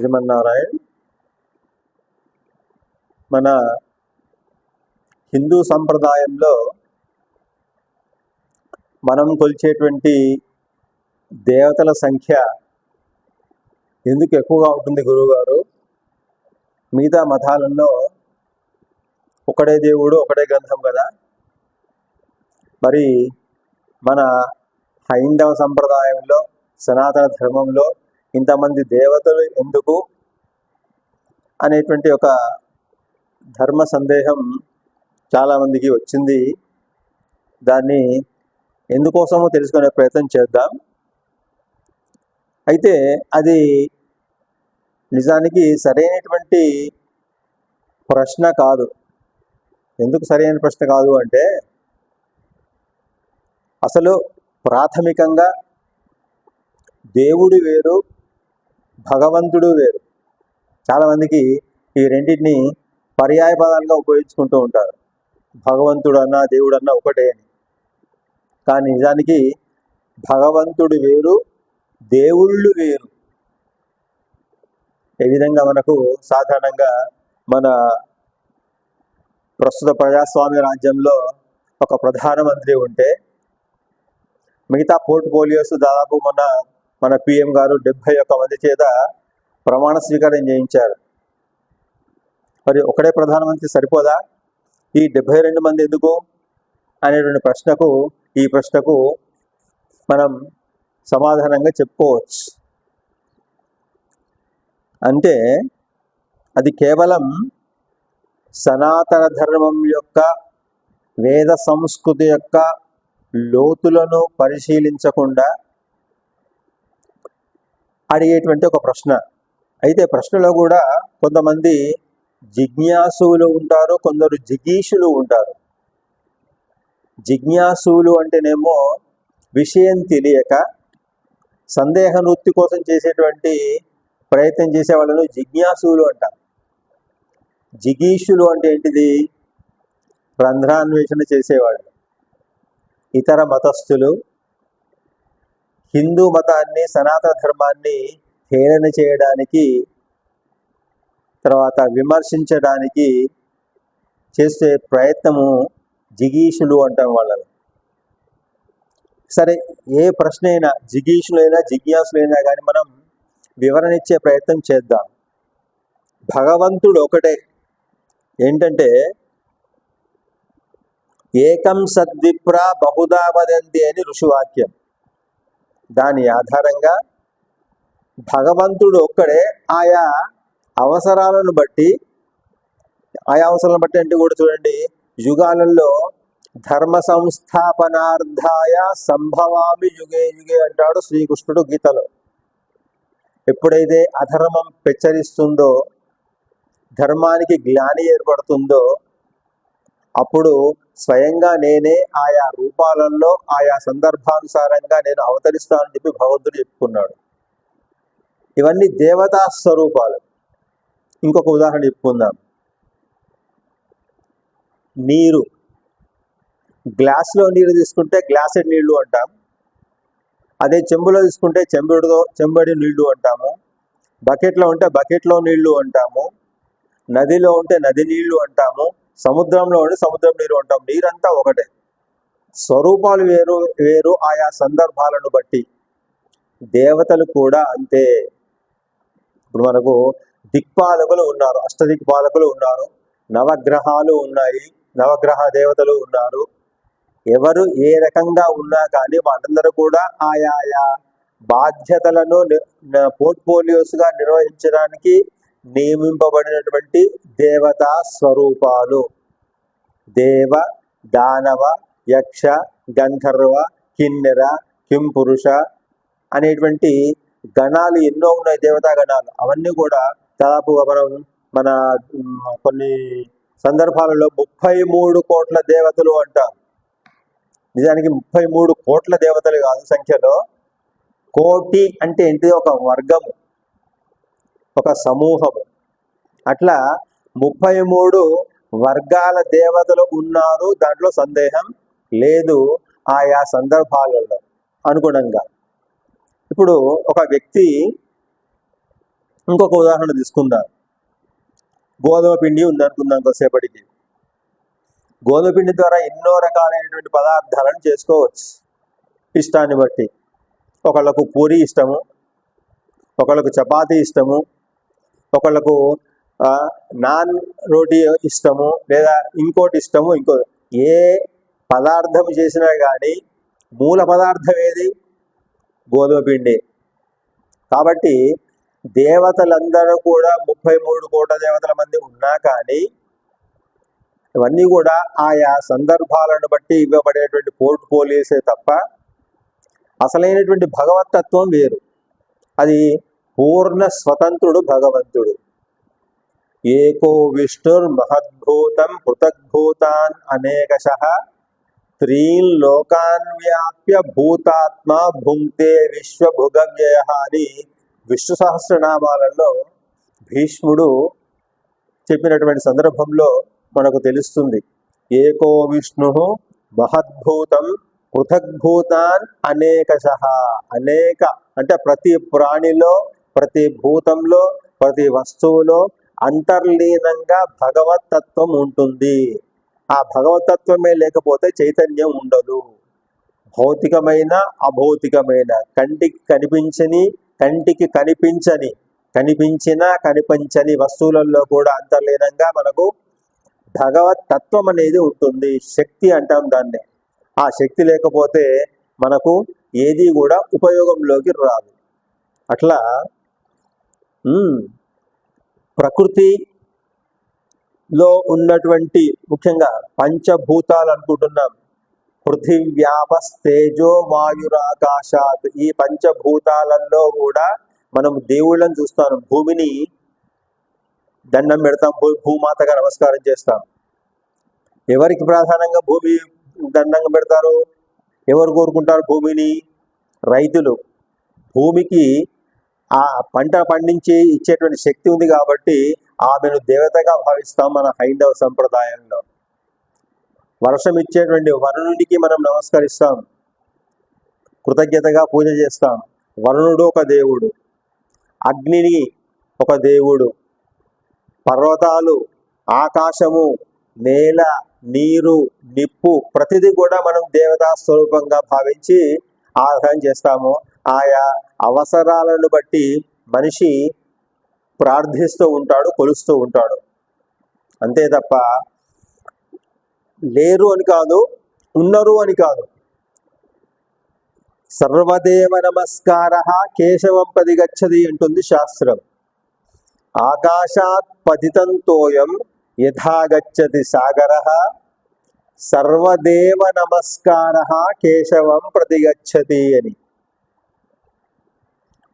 శ్రీమన్నారాయణ్ మన హిందూ సంప్రదాయంలో మనం కొలిచేటువంటి దేవతల సంఖ్య ఎందుకు ఎక్కువగా ఉంటుంది గురువుగారు? మిగతా మతాలలో ఒకడే దేవుడు ఒకటే గ్రంథం కదా? మరి మన హైందవ సంప్రదాయంలో సనాతన ధర్మంలో ఇంతమంది దేవతలు ఎందుకు అనేటువంటి ఒక ధర్మ సందేహం చాలామందికి వచ్చింది. దాన్ని ఎందుకోసమో తెలుసుకునే ప్రయత్నం చేద్దాం. అయితే అది నిజానికి సరైనటువంటి ప్రశ్న కాదు. ఎందుకు సరైన ప్రశ్న కాదు అంటే అసలు ప్రాథమికంగా దేవుడు వేరు భగవంతుడు వేరు. చాలామందికి ఈ రెండింటిని పర్యాయ పదాలుగా ఉపయోగించుకుంటూ ఉంటారు. భగవంతుడు అన్న దేవుడు అన్న ఒకటే అని. కానీ నిజానికి భగవంతుడు వేరు దేవుళ్ళు వేరు. ఏ విధంగా మనకు సాధారణంగా మన ప్రస్తుత ప్రజాస్వామ్య రాజ్యంలో ఒక ప్రధానమంత్రి ఉంటే మిగతా పోర్ట్ఫోలియోస్ దాదాపు మన మన పిఎం గారు డెబ్బై ఒక్క మంది చేత ప్రమాణ స్వీకారం చేయించారు. మరి ఒకడే ప్రధానమంత్రి సరిపోదా? ఈ డెబ్బై రెండు మంది ఎందుకు? అనేటువంటి ప్రశ్నకు ఈ ప్రశ్నకు మనం సమాధానంగా చెప్పుకోవచ్చు. అంటే అది కేవలం సనాతన ధర్మం యొక్క వేద సంస్కృతి యొక్క లోతులను పరిశీలించకుండా అడిగేటువంటి ఒక ప్రశ్న. అయితే ప్రశ్నలో కూడా కొంతమంది జిజ్ఞాసువులు ఉంటారు కొందరు జిగీషులు ఉంటారు. జిజ్ఞాసువులు అంటేనేమో విషయం తెలియక సందేహ నృత్తి కోసం చేసేటువంటి ప్రయత్నం చేసే వాళ్ళను జిజ్ఞాసువులు అంటారు. జిగీషులు అంటే ఏంటిది? రంధ్రాన్వేషణ చేసేవాళ్ళు. ఇతర మతస్థులు హిందూ మతాన్ని సనాతన ధర్మాన్ని హేళన చేయడానికి తర్వాత విమర్శించడానికి చేసే ప్రయత్నము జిగీషులు అంటాం వాళ్ళని. సరే ఏ ప్రశ్న అయినా జిగీషులైనా జిజ్ఞాసులైనా కానీ మనం వివరణ ఇచ్చే ప్రయత్నం చేద్దాం. భగవంతుడు ఒకటే. ఏంటంటే ఏకం సద్విప్ర బహుదా వదంతి అని ఋషివాక్యం దాని ఆధారంగా భగవంతుడు ఒక్కడే ఆయా అవసరాలను బట్టి ఆయా అవసరాలను బట్టి అంటే కూడా చూడండి యుగాలలో ధర్మ సంస్థాపనార్థాయ సంభవామి యుగే యుగే అంటాడు శ్రీకృష్ణుడు గీతలో. ఎప్పుడైతే అధర్మం పెచ్చరిస్తుందో ధర్మానికి గ్లాని ఏర్పడుతుందో అప్పుడు స్వయంగా నేనే ఆయా రూపాలలో ఆయా సందర్భానుసారంగా నేను అవతరిస్తానని చెప్పి భగవంతుడు చెప్పుకున్నాడు. ఇవన్నీ దేవతా స్వరూపాలు. ఇంకొక ఉదాహరణ చెప్పుకుందాం. నీరు. గ్లాస్లో నీరు తీసుకుంటే గ్లాసెడ్ నీళ్ళు అంటాం. అదే చెంబులో తీసుకుంటే చెంబుడితో చెంబడి నీళ్ళు అంటాము. బకెట్లో ఉంటే బకెట్లో నీళ్ళు అంటాము. నదిలో ఉంటే నది నీళ్ళు అంటాము. సముద్రంలో ఉండి సముద్రం నీరు ఉంటాం. నీరంతా ఒకటే. స్వరూపాలు వేరు వేరు ఆయా సందర్భాలను బట్టి. దేవతలు కూడా అంతే. ఇప్పుడు మనకు దిక్పాలకులు ఉన్నారు అష్టదిక్పాలకులు ఉన్నారు నవగ్రహాలు ఉన్నాయి నవగ్రహ దేవతలు ఉన్నారు. ఎవరు ఏ రకంగా ఉన్నా కానీ వాళ్ళందరూ కూడా ఆయా బాధ్యతలను పోర్ట్ఫోలియోస్గా నిర్వహించడానికి నియమింపబడినటువంటి దేవతా స్వరూపాలు. దేవ దానవ యక్ష గంధర్వ కిన్నెర కింపురుష అనేటువంటి గణాలు ఎన్నో ఉన్నాయి దేవతా గణాలు. అవన్నీ కూడా దాదాపుగా మనం మన కొన్ని సందర్భాలలో ముప్పై మూడు కోట్ల దేవతలు అంటారు. నిజానికి ముప్పై మూడు కోట్ల దేవతలు కాదు సంఖ్యలో. కోటి అంటే ఏంటిది? ఒక వర్గము. ఒక సమూహము. అట్లా ముప్పై మూడు వర్గాల దేవతలు ఉన్నారు. దాంట్లో సందేహం లేదు ఆయా సందర్భాలలో అనుగుణంగా. ఇప్పుడు ఒక వ్యక్తి ఇంకొక ఉదాహరణ తీసుకుందాం. గోధుమ పిండి ఉందనుకుందాం కొద్దిసేపటికి. గోధుమ పిండి ద్వారా ఎన్నో రకాలైనటువంటి పదార్థాలను చేసుకోవచ్చు. ఇష్టాన్ని బట్టి. ఒకళ్ళకు పూరి ఇష్టము ఒకళ్ళకు చపాతీ ఇష్టము ఒకళ్ళకు నాన్ రోటీ ఇష్టము లేదా ఇంకోటి ఇష్టము ఇంకో ఏ పదార్థం చేసినా కానీ మూల పదార్థం ఏది? గోధుమ పిండి. కాబట్టి దేవతలందరూ కూడా ముప్పై మూడు కోట్ల దేవతల మంది ఉన్నా కానీ ఇవన్నీ కూడా ఆయా సందర్భాలను బట్టి ఇవ్వబడేటువంటి పోర్ట్ఫోలియోసే తప్ప అసలైనటువంటి భగవతత్వం వేరు. అది పూర్ణ స్వతంత్రుడు భగవంతుడు. ఏకో విష్ణుర్ మహద్భూతం పృథగ్భూతాన్ అనేకశ త్రీన్ లోకాన్వ్యాప్య భూతాత్మా భుంక్తే విశ్వభుగవ్యయ అని విష్ణు సహస్రనామాలలో భీష్ముడు చెప్పినటువంటి సందర్భంలో మనకు తెలుస్తుంది. ఏకో విష్ణు మహద్భూతం పృథగ్భూతాన్ అనేకశ అనేక అంటే ప్రతి ప్రాణిలో ప్రతి భూతంలో ప్రతి వస్తువులో అంతర్లీనంగా భగవతత్వం ఉంటుంది. ఆ భగవతత్వమే లేకపోతే చైతన్యం ఉండదు. భౌతికమైన అభౌతికమైన. కంటికి కనిపించని కంటికి కనిపించని. కనిపించిన కనిపించని వస్తువులలో కూడా అంతర్లీనంగా మనకు భగవతత్వం అనేది ఉంటుంది. శక్తి అంటాం దాన్ని. ఆ శక్తి లేకపోతే మనకు ఏది కూడా ఉపయోగంలోకి రాదు. అట్లా ప్రకృతిలో ఉన్నటువంటి ముఖ్యంగా పంచభూతాలు అనుకుంటున్నాం. పృథివ్యాపస్తేజో వాయురాకాశాత్ ఈ పంచభూతాలలో కూడా మనం దేవుళ్ళని చూస్తాం. భూమిని దండం పెడతాం. భూమాతగా నమస్కారం చేస్తాం. ఎవరికి ప్రధానంగా భూమి దండంగా పెడతారు? ఎవరు కోరుకుంటారు? భూమిని? రైతులు. భూమికి ఆ పంట పండించి ఇచ్చేటువంటి శక్తి ఉంది కాబట్టి ఆమెను దేవతగా భావిస్తాం మన హైందవ సంప్రదాయంలో. వర్షం ఇచ్చేటువంటి వరుణుడికి మనం నమస్కరిస్తాం. కృతజ్ఞతగా పూజ చేస్తాం. వరుణుడు ఒక దేవుడు. అగ్నిని ఒక దేవుడు. పర్వతాలు ఆకాశము నేల నీరు నిప్పు ప్రతిదీ కూడా మనం దేవతా స్వరూపంగా భావించి ఆరాధన చేస్తాము. ఆయా అవసరాలను బట్టి మనిషి ప్రార్థిస్తూ ఉంటాడు కొలుస్తూ ఉంటాడు. అంతే తప్ప లేరు అని కాదు ఉన్నారు అని కాదు. సర్వదేవ నమస్కార కేశవం ప్రతిగచ్చది అంటుంది శాస్త్రం. ఆకాశాత్ పతితంతోయం యథాగచ్చతి సాగర సర్వదేవ నమస్కార కేశవం ప్రతిగచ్చతి అని.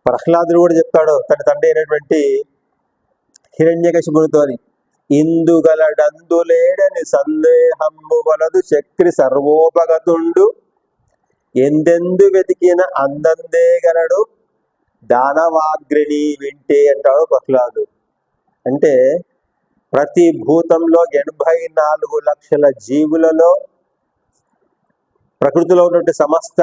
ప్రహ్లాదుడు కూడా చెప్తాడు తన తండ్రి అయినటువంటి హిరణ్యకశిపునితోని ఇందుగలడందులేడని సందేహంబు వలదు చక్రి సర్వోపగతుండు. ఎందెందు వెతికిన అందందేగలడు దానవాగ్రిని వింటే అంటాడు ప్రహ్లాదు అంటే ప్రతి భూతంలో ఎనభై నాలుగు లక్షల జీవులలో ప్రకృతిలో ఉన్నటువంటి సమస్త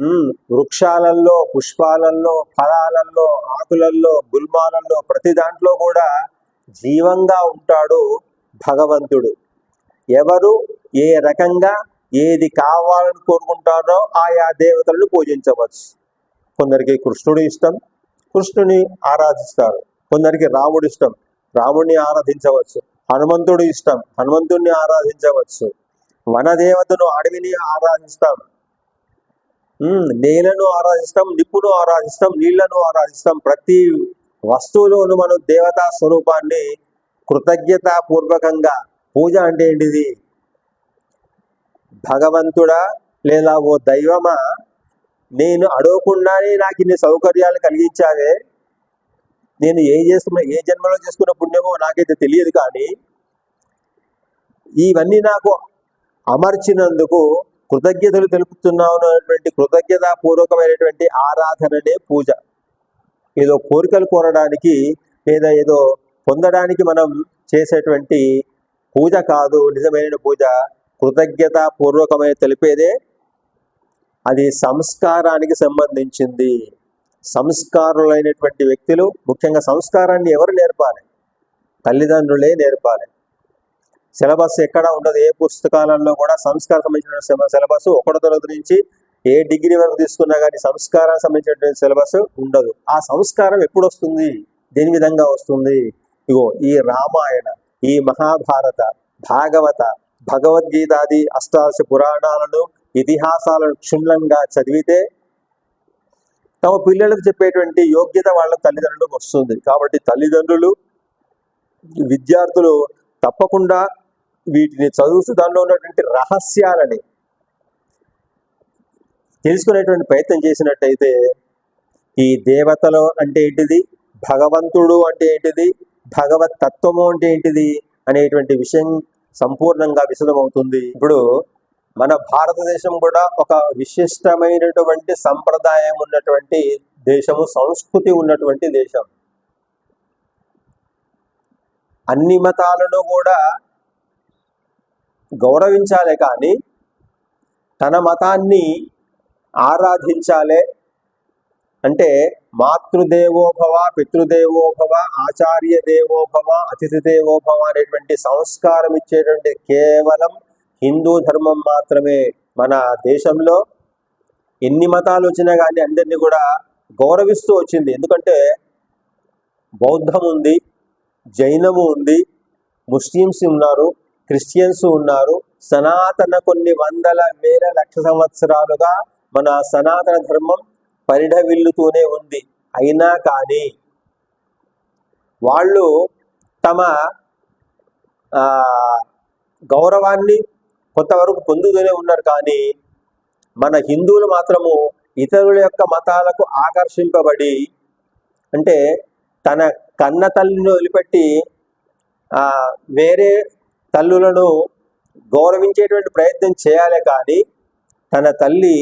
వృక్షాలల్లో పుష్పాలల్లో ఫలాలల్లో ఆకులల్లో గుల్మాలల్లో ప్రతి దాంట్లో కూడా జీవంగా ఉంటాడు భగవంతుడు. ఎవరు ఏ రకంగా ఏది కావాలని కోరుకుంటారో ఆయా దేవతలను పూజించవచ్చు. కొందరికి కృష్ణుడు ఇష్టం కృష్ణుని ఆరాధిస్తారు. కొందరికి రాముడు ఇష్టం రాముడిని ఆరాధించవచ్చు. హనుమంతుడు ఇష్టం హనుమంతుడిని ఆరాధించవచ్చు. వనదేవతను అడవిని ఆరాధిస్తాం. నేలను ఆరాధిస్తాం నిప్పును ఆరాధిస్తాం నీళ్ళను ఆరాధిస్తాం. ప్రతి వస్తువులోను మనం దేవతా స్వరూపాన్ని కృతజ్ఞతాపూర్వకంగా పూజ అంటే ఏంటిది? భగవంతుడా లేదా ఓ దైవమా? నేను అడగకుండానే నాకు ఇన్ని సౌకర్యాలు కలిగించావే. నేను ఏ చేసుకున్న ఏ జన్మలో చేసుకున్న పుణ్యమో నాకైతే తెలియదు కానీ ఇవన్నీ నాకు అమర్చినందుకు కృతజ్ఞతలు తెలుపుతున్నావు అనేటువంటి కృతజ్ఞతాపూర్వకమైనటువంటి ఆరాధననే పూజ. ఏదో కోరికలు కోరడానికి లేదా ఏదో పొందడానికి మనం చేసేటువంటి పూజ కాదు నిజమైన పూజ. కృతజ్ఞతాపూర్వకమైన తెలిపేదే అది సంస్కారానికి సంబంధించింది. సంస్కారులైనటువంటి వ్యక్తులు ముఖ్యంగా సంస్కారాన్ని ఎవరు నేర్పాలి? తల్లిదండ్రులే నేర్పాలి. సిలబస్ ఎక్కడ ఉండదు ఏ పుస్తకాలలో కూడా సంస్కారం సంబంధించిన సిలబస్ ఒకటో తరగతి నుంచి ఏ డిగ్రీ వరకు తీసుకున్నా కానీ సంస్కారానికి సంబంధించినటువంటి సిలబస్ ఉండదు. ఆ సంస్కారం ఎప్పుడు వస్తుంది దేని విధంగా వస్తుంది? ఇగో ఈ రామాయణ ఈ మహాభారత భాగవత భగవద్గీతాది అష్టాదశ పురాణాలను ఇతిహాసాలను క్షుణ్ణంగా చదివితే తమ పిల్లలకు చెప్పేటువంటి యోగ్యత వాళ్ళ తల్లిదండ్రులకు వస్తుంది. కాబట్టి తల్లిదండ్రులు విద్యార్థులు తప్పకుండా వీటిని చదువుతూ దానిలో ఉన్నటువంటి రహస్యాలని తెలుసుకునేటువంటి ప్రయత్నం చేసినట్టయితే ఈ దేవతలు అంటే ఏంటిది? భగవంతుడు అంటే ఏంటిది? భగవత్ తత్వము అంటే ఏంటిది? అనేటువంటి విషయం సంపూర్ణంగా విశదమవుతుంది. ఇప్పుడు మన భారతదేశం కూడా ఒక విశిష్టమైనటువంటి సంప్రదాయం ఉన్నటువంటి దేశము సంస్కృతి ఉన్నటువంటి దేశం. అన్ని మతాలను కూడా గౌరవించాలే కానీ తన మతాన్ని ఆరాధించాలే. అంటే మాతృదేవోభవ పితృదేవోభవ ఆచార్య దేవోభవ అతిథి దేవోభవ అనేటువంటి సంస్కారం ఇచ్చేటువంటి కేవలం హిందూ ధర్మం మాత్రమే మన దేశంలో. ఎన్ని మతాలు వచ్చినా కానీ అందరినీ కూడా గౌరవిస్తూ వచ్చింది. ఎందుకంటే బౌద్ధం ఉంది జైనము ఉంది ముస్లిమ్స్ ఉన్నారు. క్రిస్టియన్స్ ఉన్నారు. సనాతన కొన్ని వందల వేల లక్ష సంవత్సరాలుగా మన సనాతన ధర్మం పరిఢవిల్లుతూనే ఉంది. అయినా కానీ వాళ్ళు తమ గౌరవాన్ని కొంతవరకు పొందుతూనే ఉన్నారు కానీ మన హిందువులు మాత్రము ఇతరుల యొక్క మతాలకు ఆకర్షింపబడి అంటే తన కన్న తల్లిని వదిలిపెట్టి వేరే తల్లులను గౌరవించేటువంటి ప్రయత్నం చేయాలి కానీ తన తల్లి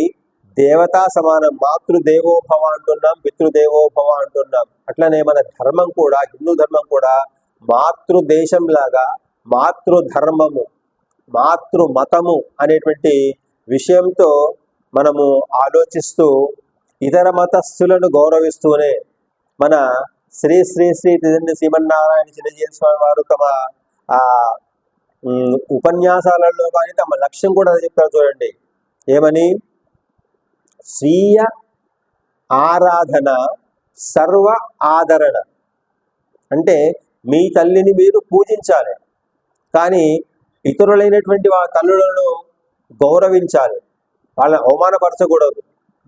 దేవతా సమానం మాతృదేవోభవ అంటున్నాం పితృదేవోభవ అంటున్నాం. అట్లనే మన ధర్మం కూడా హిందూ ధర్మం కూడా మాతృదేశం లాగా మాతృధర్మము మాతృ మతము అనేటువంటి విషయంతో మనము ఆలోచిస్తూ ఇతర మతస్థులను గౌరవిస్తూనే మన శ్రీ శ్రీ శ్రీ తిదండి శ్రీమన్నారాయణ చిన్నజీవి స్వామి వారు తమ ఆ ఉపన్యాసాలలో కానీ తమ లక్ష్యం కూడా చెప్తారు చూడండి. ఏమని? స్వీయ ఆరాధన సర్వ ఆదరణ. అంటే మీ తల్లిని మీరు పూజించాలి. కానీ ఇతరులైనటువంటి వాళ్ళ తల్లులను గౌరవించాలి. వాళ్ళని అవమానపరచకూడదు.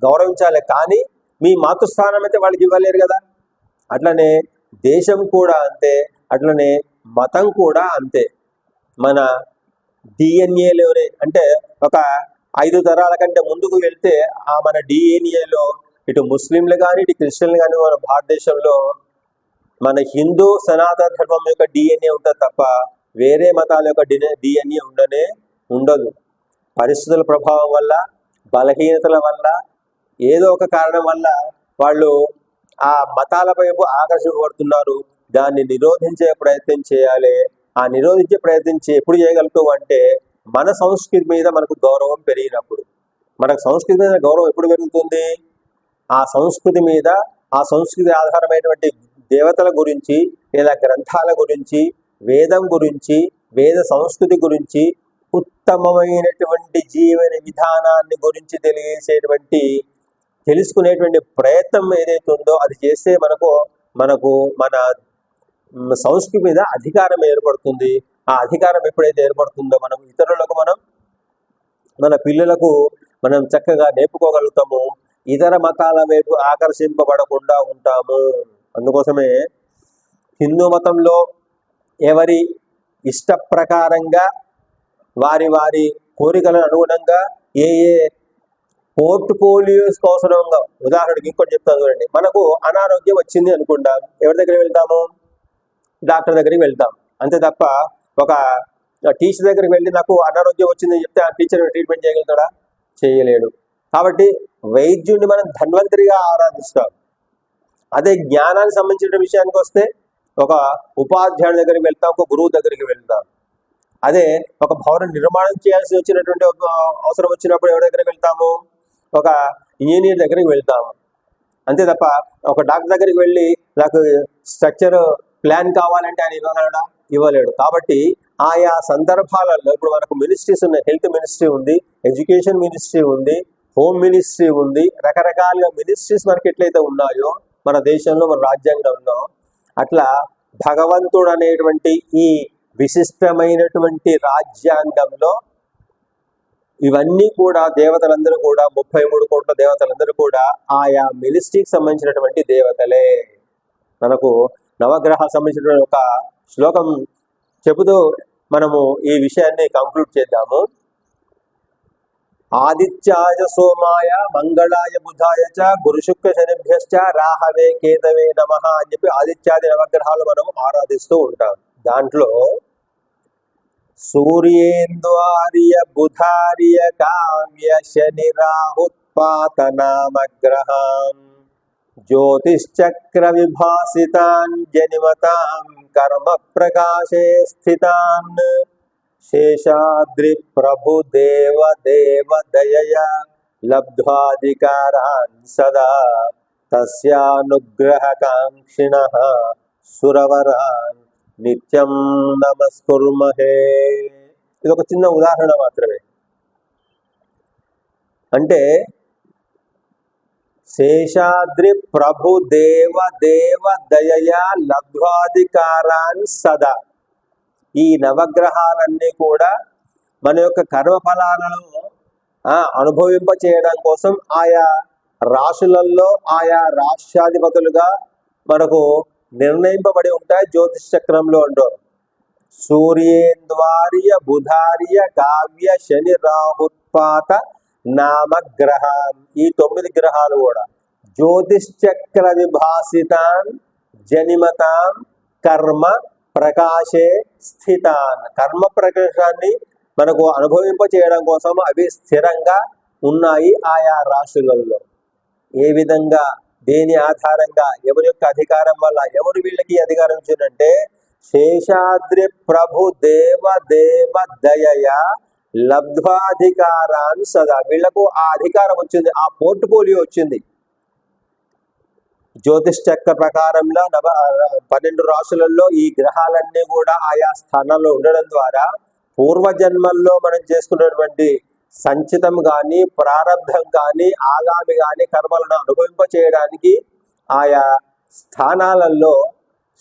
గౌరవించాలి. కానీ మీ మాతృస్థానం అయితే వాళ్ళకి ఇవ్వలేరు కదా. అట్లనే దేశం కూడా అంతే. అట్లనే మతం కూడా అంతే. మన డిఎన్ఏలోనే అంటే ఒక ఐదు తరాల కంటే ముందుకు వెళ్తే ఆ మన డిఎన్ఏలో ఇటు ముస్లింలు కానీ ఇటు క్రిస్టియన్లు కానీ మన భారతదేశంలో మన హిందూ సనాతన ధర్మం యొక్క డిఎన్ఏ ఉంటుంది తప్ప వేరే మతాల యొక్క డిఎన్ఏ ఉండనే ఉండదు. పరిస్థితుల ప్రభావం వల్ల బలహీనతల వల్ల ఏదో ఒక కారణం వల్ల వాళ్ళు ఆ మతాల వైపు ఆకర్షింపబడుతున్నారు. దాన్ని నిరోధించే ప్రయత్నం చేయాలి. ఆ నిరోధించే ప్రయత్నించి ఎప్పుడు చేయగలుగుతావు అంటే మన సంస్కృతి మీద మనకు గౌరవం పెరిగినప్పుడు. మనకు సంస్కృతి మీద గౌరవం ఎప్పుడు పెరుగుతుంది? ఆ సంస్కృతి మీద ఆ సంస్కృతి ఆధారమైనటువంటి దేవతల గురించి లేదా గ్రంథాల గురించి వేదం గురించి వేద సంస్కృతి గురించి ఉత్తమమైనటువంటి జీవన విధానాన్ని గురించి తెలియజేసేటువంటి తెలుసుకునేటువంటి ప్రయత్నం ఏదైతే ఉందో అది చేస్తే మనకు మనకు మన సంస్కృతి మీద అధికారం ఏర్పడుతుంది. ఆ అధికారం ఎప్పుడైతే ఏర్పడుతుందో మనం ఇతరులకు మనం మన పిల్లలకు మనం చక్కగా నేర్పుకోగలుగుతాము. ఇతర మతాల వైపు ఆకర్షింపబడకుండా ఉంటాము. అందుకోసమే హిందూ మతంలో ఎవరి ఇష్ట ప్రకారంగా వారి వారి కోరికలను అనుగుణంగా ఏ ఏ పోర్ట్ఫోలియోస్ అవసరంగా ఉదాహరణకి ఇంకోటి చెప్తాను చూడండి. మనకు అనారోగ్యం వచ్చింది అనుకుంటాం. ఎవరి దగ్గర వెళ్తాము? డాక్టర్ దగ్గరికి వెళ్తాం. అంతే తప్ప ఒక టీచర్ దగ్గరికి వెళ్ళి నాకు అనారోగ్యం వచ్చిందని చెప్తే ఆ టీచర్ ట్రీట్మెంట్ చేయగలుగుతాడా? చేయలేడు. కాబట్టి వైద్యుడిని మనం ధన్వంతరిగా ఆరాధిస్తాం. అదే జ్ఞానానికి సంబంధించిన విషయానికి వస్తే ఒక ఉపాధ్యాయుడి దగ్గరికి వెళ్తాం ఒక గురువు దగ్గరికి వెళ్తాం. అదే ఒక భవనం నిర్మాణం చేయాల్సి వచ్చినటువంటి ఒక అవసరం వచ్చినప్పుడు ఎవరి దగ్గరికి వెళ్తాము? ఒక ఇంజనీర్ దగ్గరికి వెళ్తాము. అంతే తప్ప ఒక డాక్టర్ దగ్గరికి వెళ్ళి నాకు స్ట్రక్చర్ ప్లాన్ కావాలంటే ఆయన ఇవ్వగలడా ఇవ్వలేడు. కాబట్టి ఆయా సందర్భాలలో ఇప్పుడు మనకు మినిస్ట్రీస్ ఉన్నాయి. హెల్త్ మినిస్ట్రీ ఉంది ఎడ్యుకేషన్ మినిస్ట్రీ ఉంది హోమ్ మినిస్ట్రీ ఉంది. రకరకాలుగా మినిస్ట్రీస్ మనకి ఎట్లయితే ఉన్నాయో మన దేశంలో మన రాజ్యాంగంలో అట్లా భగవంతుడు అనేటువంటి ఈ విశిష్టమైనటువంటి రాజ్యాంగంలో ఇవన్నీ కూడా దేవతలందరూ కూడా ముప్పై మూడు కోట్ల దేవతలందరూ కూడా ఆయా మినిస్ట్రీకి సంబంధించినటువంటి దేవతలే. మనకు నవగ్రహ సంబంధించిన ఒక శ్లోకం చెబుతూ మనము ఈ విషయాన్ని కంక్లూడ్ చేద్దాము. ఆదిత్యాయ సోమాయ మంగళాయ బుధాయ చ గురు శుక్ర శనిభ్యశ్చ రాహవే కేతవే నమ అని చెప్పి ఆదిత్యాది నవగ్రహాలు మనం ఆరాధిస్తూ ఉంటాం. దాంట్లో సూర్యేంద్వార్య బుధార్య కామ్య శని రాహుత్పాత నామగ్రహం. జ్యోతిశ్చక్ర విభాసితాన్ జనిమతాం కర్మ ప్రకాశే స్థితాన్ శేషాద్రి ప్రభు దేవ దేవ దయయ లబ్ధ్వాధికారాన్ సదా తస్యానుగ్రహకాంక్షిణ సురవరాన్ నిత్యం నమస్కుర్మహే ఇది ఒక చిన్న ఉదాహరణ మాత్రమే అంటే శేషాద్రి ప్రభు దేవ దేవ దయయా లబ్ధ్వాధికారాన్ని సదా. ఈ నవగ్రహాలన్నీ కూడా మన యొక్క కర్మఫలాలను అనుభవింప చేయడం కోసం ఆయా రాశులలో ఆయా రాష్ట్రాధిపతులుగా మనకు నిర్ణయింపబడి ఉంటాయి జ్యోతిష్ చక్రంలో అంటారు సూర్యేంద్వార్య బుధార్య కావ్య శని రాహుత్పాత నామగ్రహాన్ ఈ తొమ్మిది గ్రహాలు కూడా. జ్యోతిష్చక్ర విభాసితాన్ జనిమతాన్ కర్మ ప్రకాశే స్థితాన్. కర్మ ప్రకాశాన్ని మనకు అనుభవింప చేయడం కోసం అవి స్థిరంగా ఉన్నాయి ఆయా రాశులలో. ఏ విధంగా? దేని ఆధారంగా? ఎవరి యొక్క అధికారం వల్ల? ఎవరు వీళ్ళకి అధికారం ఇచ్చిందంటే శేషాద్రి ప్రభు దేవ దేవ దయ లబ్ధ్వాధికారాన్ సదా వీళ్ళకు ఆ అధికారం వచ్చింది ఆ పోర్ట్ఫోలియో వచ్చింది. జ్యోతిష్ చక్ర ప్రకారంలో నవ పన్నెండు రాసులలో ఈ గ్రహాలన్నీ కూడా ఆయా స్థానాల్లో ఉండడం ద్వారా పూర్వజన్మల్లో మనం చేసుకున్నటువంటి సంచితం కానీ ప్రారంభం కానీ ఆగామి కానీ కర్మలను అనుభవింప చేయడానికి ఆయా స్థానాలలో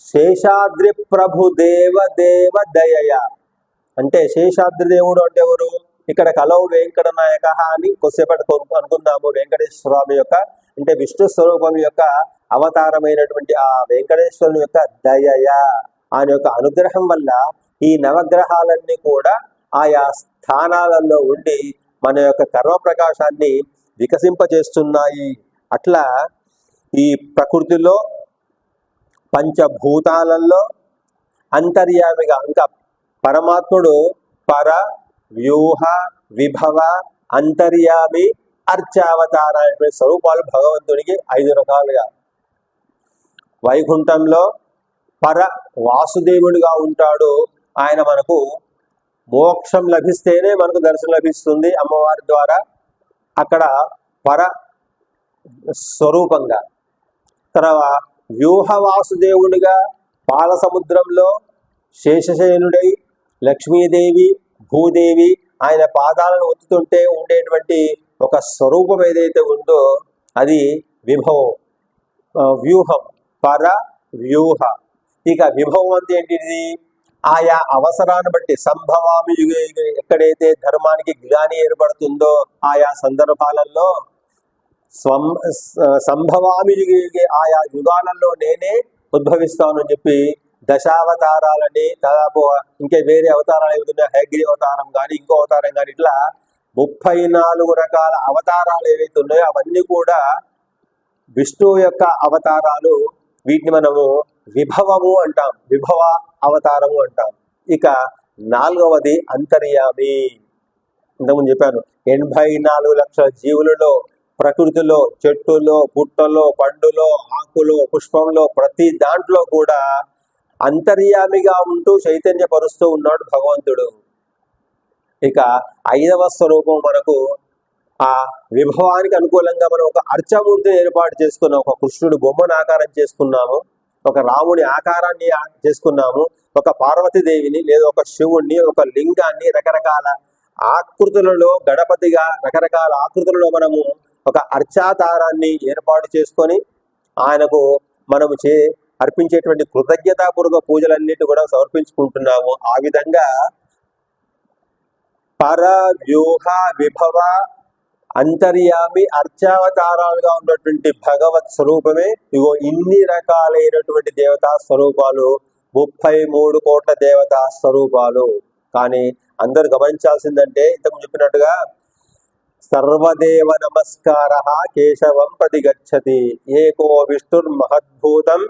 శేషాద్రి ప్రభు దేవ దేవ దయ అంటే శేషాద్రి దేవుడు అంటే ఎవరు? ఇక్కడ కలవు వెంకట నాయక అని కొద్దిసేపటి అనుకుందాము. వెంకటేశ్వర స్వామి యొక్క అంటే విష్ణు స్వరూపం యొక్క అవతారమైనటువంటి ఆ వెంకటేశ్వరుని యొక్క దయయ ఆయన యొక్క అనుగ్రహం వల్ల ఈ నవగ్రహాలన్నీ కూడా ఆయా స్థానాలలో ఉండి మన యొక్క కర్మ ప్రకాశాన్ని వికసింపజేస్తున్నాయి. అట్లా ఈ ప్రకృతిలో పంచభూతాలలో అంతర్యామిగా ఇంకా పరమాత్ముడు పర వ్యూహ విభవ అంతర్యామి అర్చావతార అనేటువంటి స్వరూపాలు భగవంతుడికి ఐదు రకాలుగా. వైకుంఠంలో పర వాసుదేవుడిగా ఉంటాడు. ఆయన మనకు మోక్షం లభిస్తేనే మనకు దర్శనం లభిస్తుంది అమ్మవారి ద్వారా. అక్కడ పర స్వరూపంగా. తర్వాత వ్యూహ వాసుదేవుడిగా పాల సముద్రంలో శేషశయనుడై లక్ష్మీదేవి భూదేవి ఆయన పాదాలను ఒత్తుతుంటే ఉండేటువంటి ఒక స్వరూపం ఏదైతే ఉందో అది విభవం వ్యూహం పర వ్యూహ ఇక విభవం అంటే ఏంటిది? ఆయా అవసరాన్ని బట్టి సంభవామి ఎక్కడైతే ధర్మానికి గ్లాని ఏర్పడుతుందో ఆయా సందర్భాలలో స్వం సంభవామి ఆయా యుగాలలో నేనే ఉద్భవిస్తానని చెప్పి దశావతారాలని దాదాపు ఇంకా వేరే అవతారాలు ఏవైతే హైగ్రీ అవతారం కానీ ఇంకో అవతారం కానీ ఇట్లా ముప్పై నాలుగు రకాల అవతారాలు ఏవైతే ఉన్నాయో అవన్నీ కూడా విష్ణువు యొక్క అవతారాలు వీటిని మనము విభవము అంటాం. విభవ అవతారము అంటాం. ఇక నాలుగవది అంతర్యామి. ఇంతకుముందు చెప్పాను ఎనభై నాలుగు లక్షల జీవులలో ప్రకృతిలో చెట్టులో పుట్టలో పండులో ఆకులో పుష్పంలో ప్రతి దాంట్లో కూడా అంతర్యామిగా ఉంటూ చైతన్యపరుస్తూ ఉన్నాడు భగవంతుడు. ఇక ఐదవ స్వరూపం మనకు ఆ విభవానికి అనుకూలంగా మనం ఒక అర్చమూర్తిని ఏర్పాటు చేసుకున్నాం ఒక కృష్ణుడు బొమ్మను ఆకారం చేసుకున్నాము ఒక రాముని ఆకారాన్ని చేసుకున్నాము ఒక పార్వతీదేవిని లేదా ఒక శివుణ్ణి ఒక లింగాన్ని రకరకాల ఆకృతులలో గణపతిగా రకరకాల ఆకృతులలో మనము ఒక అర్చాతారాన్ని ఏర్పాటు చేసుకొని ఆయనకు మనము చే అర్పించేటువంటి కృతజ్ఞతాపూర్వక పూజలన్నిటి కూడా సమర్పించుకుంటున్నాము. ఆ విధంగా పర వ్యూహ విభవ అంతర్యామి అర్చావతారాలుగా ఉన్నటువంటి భగవత్ స్వరూపమే. ఇగో ఇన్ని రకాలైనటువంటి దేవతా స్వరూపాలు ముప్పై మూడు కోట్ల దేవతా స్వరూపాలు. కానీ అందరు గమనించాల్సిందంటే ఇంతకు చెప్పినట్టుగా సర్వదేవ నమస్కార కేశవం ప్రతిగచ్చతి. ఏకో విష్ణుర్ మహద్భూతం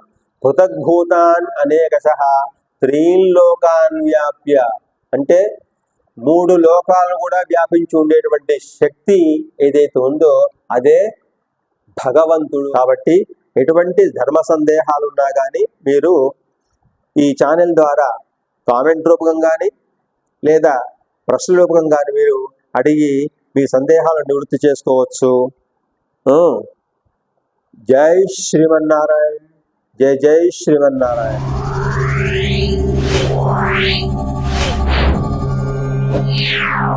పృథగ్భూతాన్ అనేకశ త్రీన్ లోకాన్ వ్యాప్య. అంటే మూడు లోకాలను కూడా వ్యాపించి ఉండేటువంటి శక్తి ఏదైతే ఉందో అదే భగవంతుడు. కాబట్టి ఎటువంటి ధర్మ సందేహాలు ఉన్నా కానీ మీరు ఈ ఛానల్ ద్వారా కామెంట్ రూపకం కానీ లేదా ప్రశ్న రూపకం కానీ మీరు అడిగి మీ సందేహాలను నివృత్తి చేసుకోవచ్చు. జై శ్రీమన్నారాయణ. జై జై శ్రీమన్నారాయణ Meow.